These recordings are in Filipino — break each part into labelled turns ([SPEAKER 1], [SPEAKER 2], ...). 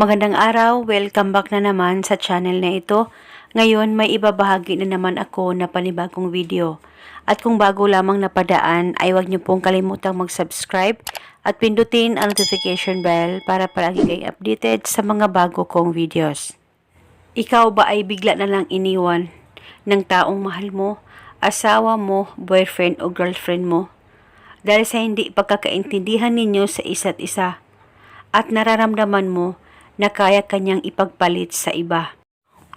[SPEAKER 1] Magandang araw, welcome back na naman sa channel na ito. Ngayon may ibabahagi na naman ako na panibagong video. At kung bago lamang napadaan ay huwag niyo pong kalimutang mag-subscribe at pindutin ang notification bell para palagi kayong updated sa mga bago kong videos. Ikaw ba ay bigla na lang iniwan ng taong mahal mo, asawa mo, boyfriend o girlfriend mo? Dahil sa hindi pagkakaintindihan ninyo sa isa't isa at nararamdaman mo na kaya kanyang ipagpalit sa iba.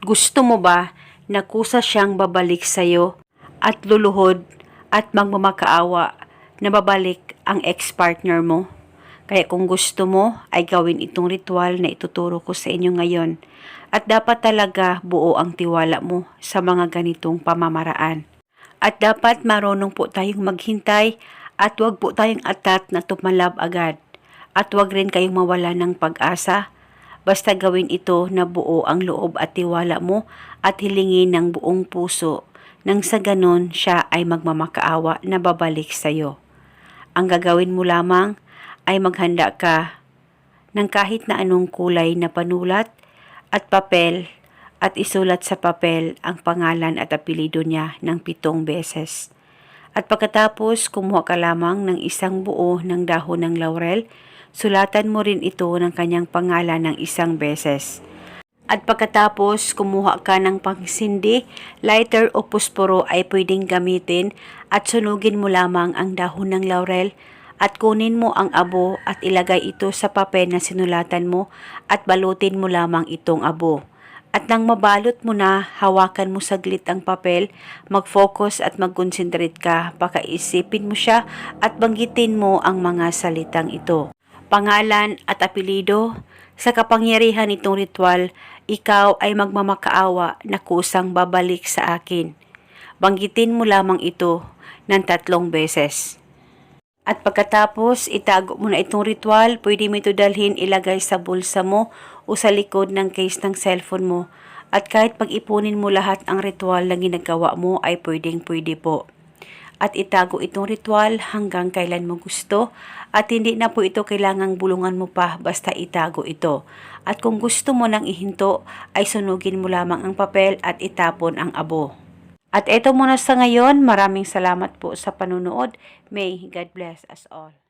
[SPEAKER 1] Gusto mo ba na kusa siyang babalik sa'yo at luluhod at magmamakaawa na babalik ang ex-partner mo? Kaya kung gusto mo ay gawin itong ritual na ituturo ko sa inyo ngayon. At dapat talaga buo ang tiwala mo sa mga ganitong pamamaraan. At dapat marunong po tayong maghintay at wag po tayong atat na tumalab agad. At wag rin kayong mawala ng pag-asa. Basta gawin ito na buo ang loob at tiwala mo at hilingin ng buong puso nang sa ganon siya ay magmamakaawa na babalik sa iyo. Ang gagawin mo lamang ay maghanda ka ng kahit na anong kulay na panulat at papel at isulat sa papel ang pangalan at apelido niya ng pitong beses. At pagkatapos kumuha ka lamang ng isang buo ng dahon ng laurel, sulatan mo rin ito ng kanyang pangalan ng isang beses. At pagkatapos kumuha ka ng pangsindi, lighter o pusporo ay pwedeng gamitin at sunugin mo lamang ang dahon ng laurel at kunin mo ang abo at ilagay ito sa papel na sinulatan mo at balutin mo lamang itong abo. At nang mabalot mo na, hawakan mo saglit ang papel, mag-focus at mag-concentrate ka, pakaisipin mo siya at banggitin mo ang mga salitang ito. Pangalan at apelido, sa kapangyarihan nitong ritual, ikaw ay magmamakaawa na kusang babalik sa akin. Banggitin mo lamang ito ng tatlong beses. At pagkatapos, itago mo na itong ritual, pwede mo ito dalhin ilagay sa bulsa mo o sa likod ng case ng cellphone mo. At kahit pag-ipunin mo lahat ang ritual na ginagawa mo ay pwedeng pwede po. At itago itong ritual hanggang kailan mo gusto at hindi na po ito kailangang bulungan mo pa basta itago ito. At kung gusto mo nang ihinto ay sunugin mo lamang ang papel at itapon ang abo. At eto muna sa ngayon, maraming salamat po sa panunood. May God bless us all.